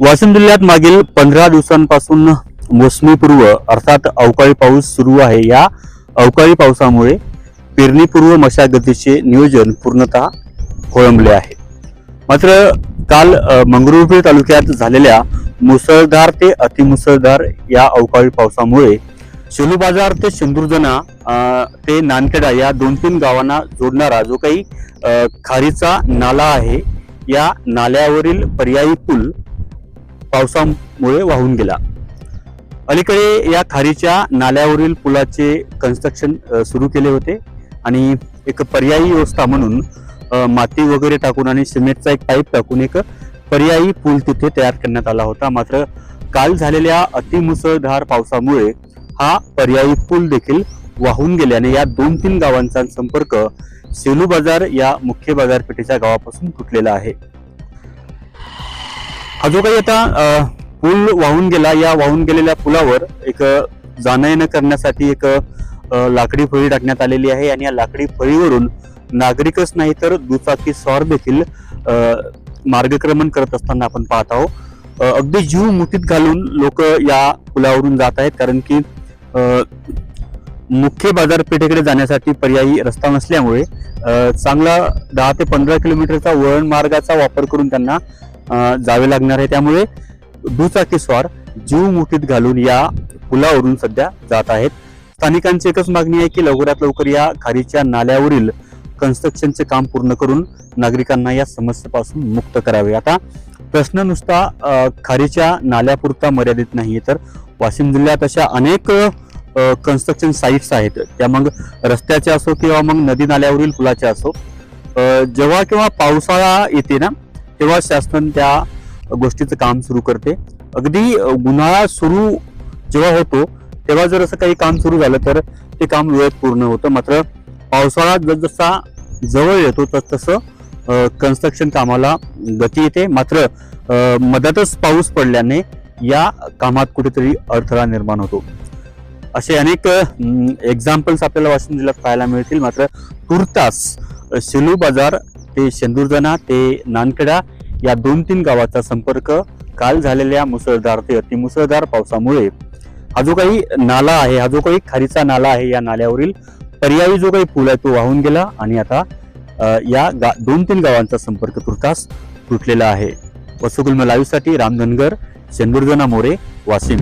वाशिम जिल्ह्यात मागील पंधरा दिवसांपासून मोसमीपूर्व अर्थात अवकाळी पाऊस सुरू आहे. या अवकाळी पावसामुळे पेरणीपूर्व मशागतीचे नियोजन पूर्णतः खोळंबले आहे. मात्र काल मंगरुळपीर तालुक्यात झालेल्या मुसळधार ते अतिमुसळधार या अवकाळी पावसामुळे शेलू बाजार ते शेंदुर्जना ते नानखेडा या दोन तीन गावांना जोडणारा जो काही खारीचा नाला आहे या नाल्यावरील पर्यायी पूल पावसामुळे वाहून गेला. अलीकडे या खारीच्या नाल्यावरील पुलाचे कन्स्ट्रक्शन सुरू केले होते आणि एक पर्यायी व्यवस्था म्हणून माती वगैरे टाकून आणि सिमेंटचा एक पाईप टाकून एक पर्यायी पूल तिथे तयार करण्यात आला होता. मात्र काल झालेल्या अतिमुसळधार पावसामुळे हा पर्यायी पूल देखील वाहून गेल्याने या दोन तीन गावांचा संपर्क सेलू बाजार या मुख्य बाजारपेठेच्या गावापासून तुटलेला आहे. हा जो काही आता पूल वाहून गेला या वाहून गेलेल्या पुलावर एक जाणं येणं करण्यासाठी एक लाकडी फळी टाकण्यात आलेली आहे आणि या लाकडी फळीवरून नागरिकच नाही तर दुचाकी स्वार देखील मार्गक्रमण करत असताना आपण पाहत आहोत. अगदी जीव मुठीत घालून लोक या पुलावरून जात आहेत कारण की मुख्य बाजारपेठेकडे जाण्यासाठी पर्यायी रस्ता नसल्यामुळे चांगला दहा ते पंधरा किलोमीटरचा वळण मार्गाचा वापर करून त्यांना जावे लागणार आहे. त्यामुळे दुचाकी स्वार जीव मुठीत घालून या पुलावरून सध्या जात आहेत. स्थानिकांची एकच मागणी आहे की लवकरात लवकर या खारीच्या नाल्यावरील कन्स्ट्रक्शनचे काम पूर्ण करून नागरिकांना या समस्येपासून मुक्त करावे. आता प्रश्न नुसता खारीच्या नाल्यापुरता मर्यादित नाही तर वाशिम जिल्ह्यात अशा अनेक कन्स्ट्रक्शन साईट्स आहेत. त्या मग रस्त्याच्या असो किंवा मग नदी नाल्यावरील पुलाच्या असो जेव्हा केव्हा पावसाळा येते ना तेव्हा शासन त्या गोष्टीचं काम सुरू करते. अगदी उन्हाळा सुरू जेव्हा होतो तेव्हा जर असं काही काम सुरू झालं तर ते काम वेळेत पूर्ण होतं. मात्र पावसाळा जसजसा जवळ येतो तस तसं कन्स्ट्रक्शन कामाला गती येते. मात्र मध्यातच मधातच पाऊस पडल्याने या कामात कुठेतरी अडथळा निर्माण होतो. असे अनेक एक्झाम्पल्स आपल्याला वाशिम जिल्ह्यात पाहायला मिळतील. मात्र तुर्तास अ, शेलू बाजार ते शेंदुर्जना ते नानखेडा या दोन तीन गावाचा संपर्क काल झालेल्या मुसळधार ते अतिमुसळधार पावसामुळे. हा जो काही नाला आहे हा जो काही खारीचा नाला आहे या नाल्यावरील पर्यायी जो काही पूल आहे तो वाहून गेला आणि आता या गा दोन तीन गावांचा संपर्क तुर्तास तुटलेला आहे. वसुकुलम लाईव्हसाठी रामधनगर राम धनगर शेंदुर्जना मोरे वाशिम.